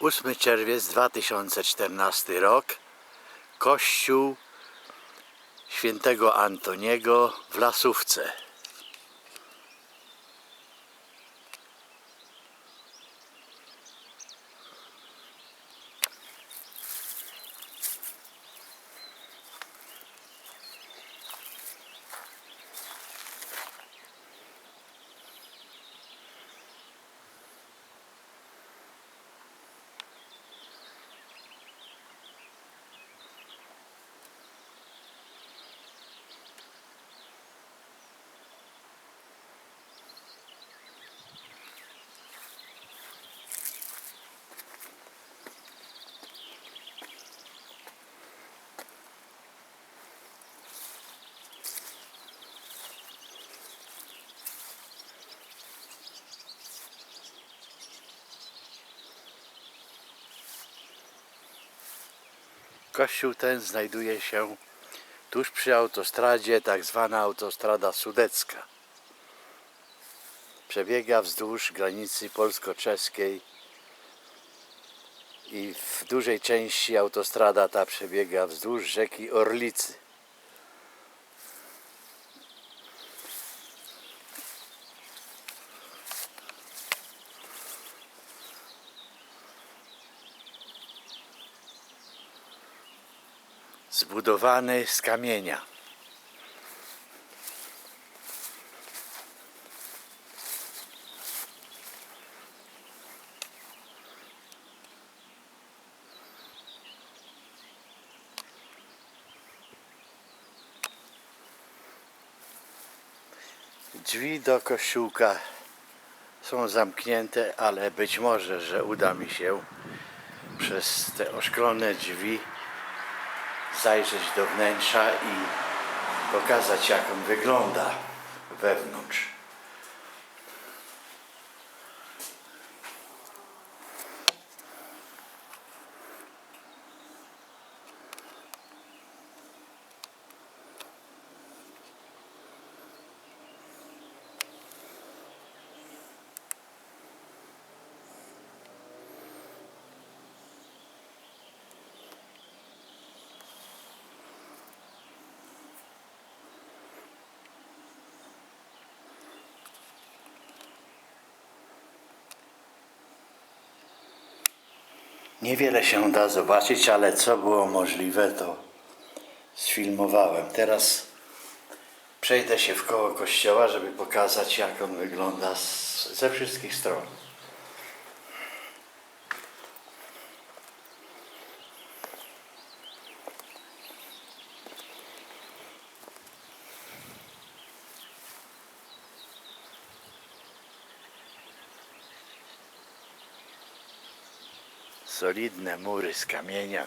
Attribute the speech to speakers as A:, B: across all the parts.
A: 8 czerwiec 2014 rok. Kościół świętego Antoniego w Lasówce. Kościół ten znajduje się tuż przy autostradzie, tak zwana autostrada sudecka. Przebiega wzdłuż granicy polsko-czeskiej i w dużej części autostrada ta przebiega wzdłuż rzeki Orlicy. Zbudowany z kamienia. Drzwi do kościółka są zamknięte, ale być może, że uda mi się przez te oszklone drzwi zajrzeć do wnętrza i pokazać jak on wygląda wewnątrz. Niewiele się da zobaczyć, ale co było możliwe, to sfilmowałem. Teraz przejdę się w koło kościoła, żeby pokazać, jak on wygląda z, ze wszystkich stron. Solidne mury z kamienia.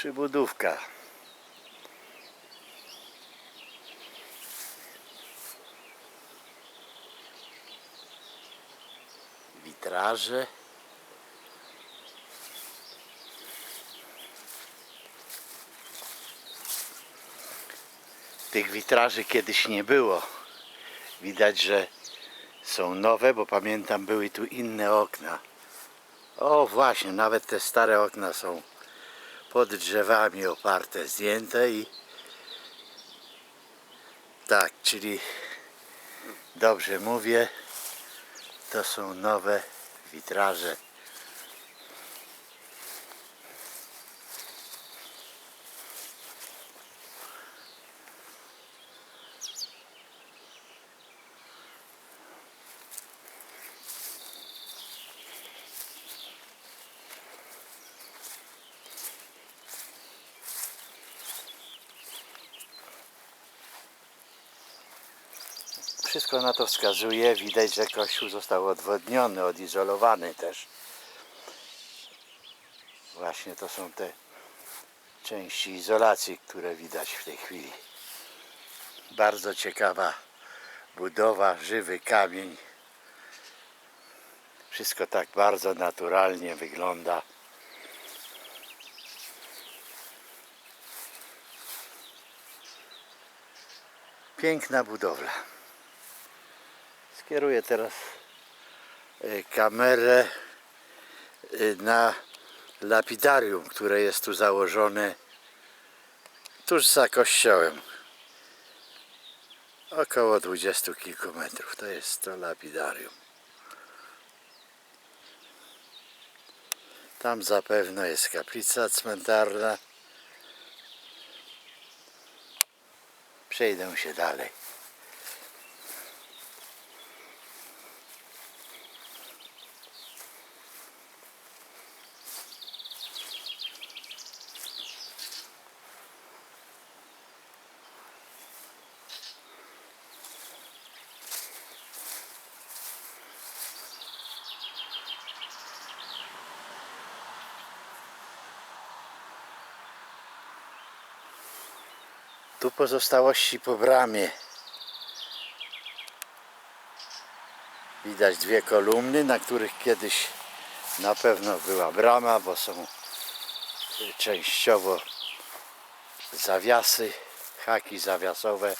A: Przybudówka. Witraże. Tych witraży kiedyś nie było. Widać, że są nowe, bo pamiętam były tu inne okna. O właśnie, nawet te stare okna są pod drzewami oparte, zdjęte i tak, czyli dobrze mówię, to są nowe witraże. Wszystko na to wskazuje. Widać, że kościół został odwodniony, odizolowany też. Właśnie to są te części izolacji, które widać w tej chwili. Bardzo ciekawa budowa, żywy kamień. Wszystko tak bardzo naturalnie wygląda. Piękna budowla. Skieruję teraz e, kamerę e, na lapidarium, które jest tu założone tuż za kościołem. Około dwudziestu kilku metrów. To jest to lapidarium. Tam zapewne jest kaplica cmentarna. Przejdę się dalej. Tu pozostałości po bramie. Widać dwie kolumny, na których kiedyś na pewno była brama, bo są częściowo zawiasy, haki zawiasowe.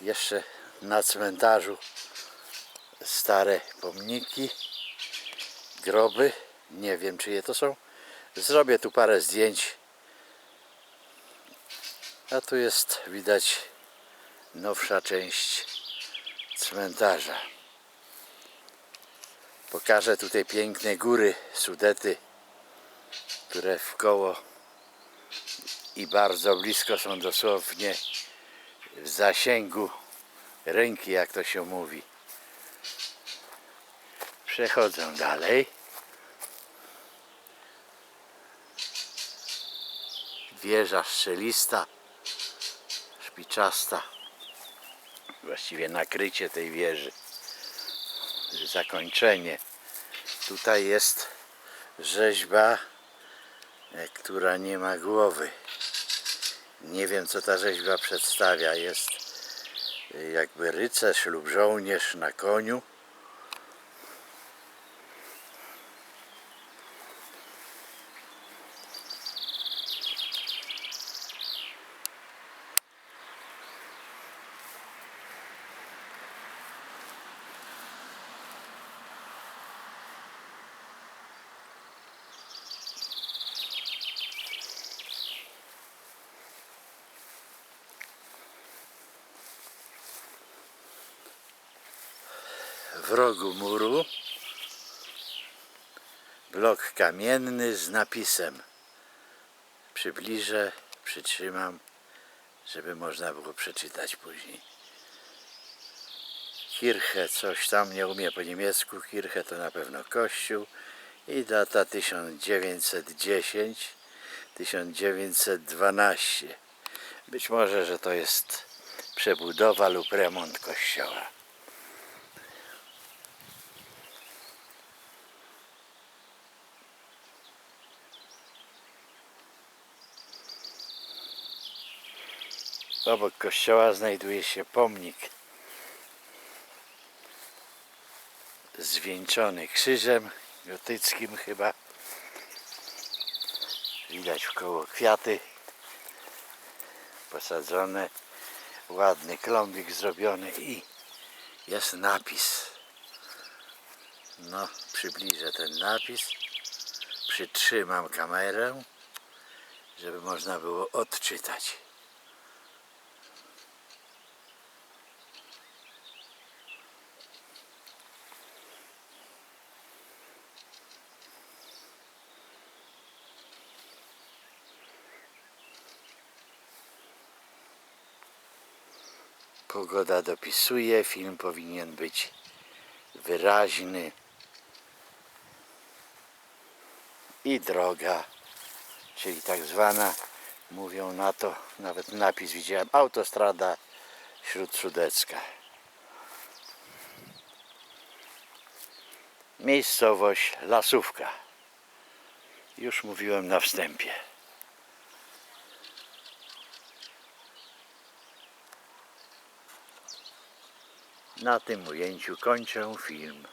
A: Jeszcze na cmentarzu stare pomniki, groby. Nie wiem czyje to są. Zrobię tu parę zdjęć a tu jest widać nowsza część cmentarza. Pokażę tutaj piękne góry Sudety, które w koło i bardzo blisko są dosłownie w zasięgu ręki, jak to się mówi. Przechodzę dalej. Wieża strzelista szpiczasta. Właściwie nakrycie tej wieży. Zakończenie. Tutaj jest rzeźba, e, która nie ma głowy. Nie wiem co ta rzeźba przedstawia. Jest e, jakby rycerz lub żołnierz na koniu. W rogu muru blok kamienny z napisem. Przybliżę, przytrzymam, żeby można było przeczytać później. Kirche, coś tam nie umie po niemiecku. Kirche to na pewno kościół i data 1910 1912. Być może, że to jest przebudowa lub remont kościoła. Obok kościoła znajduje się pomnik zwieńczony krzyżem gotyckim chyba. Widać w koło kwiaty posadzone, ładny klombik zrobiony i jest napis. No, przybliżę ten napis, przytrzymam kamerę, żeby można było odczytać. Pogoda dopisuje, film powinien być wyraźny i droga, czyli tak zwana, mówią na to, nawet napis widziałem, autostrada Śródsudecka. Miejscowość Lasówka. Już mówiłem na wstępie. Na tym ujęciu kończę film.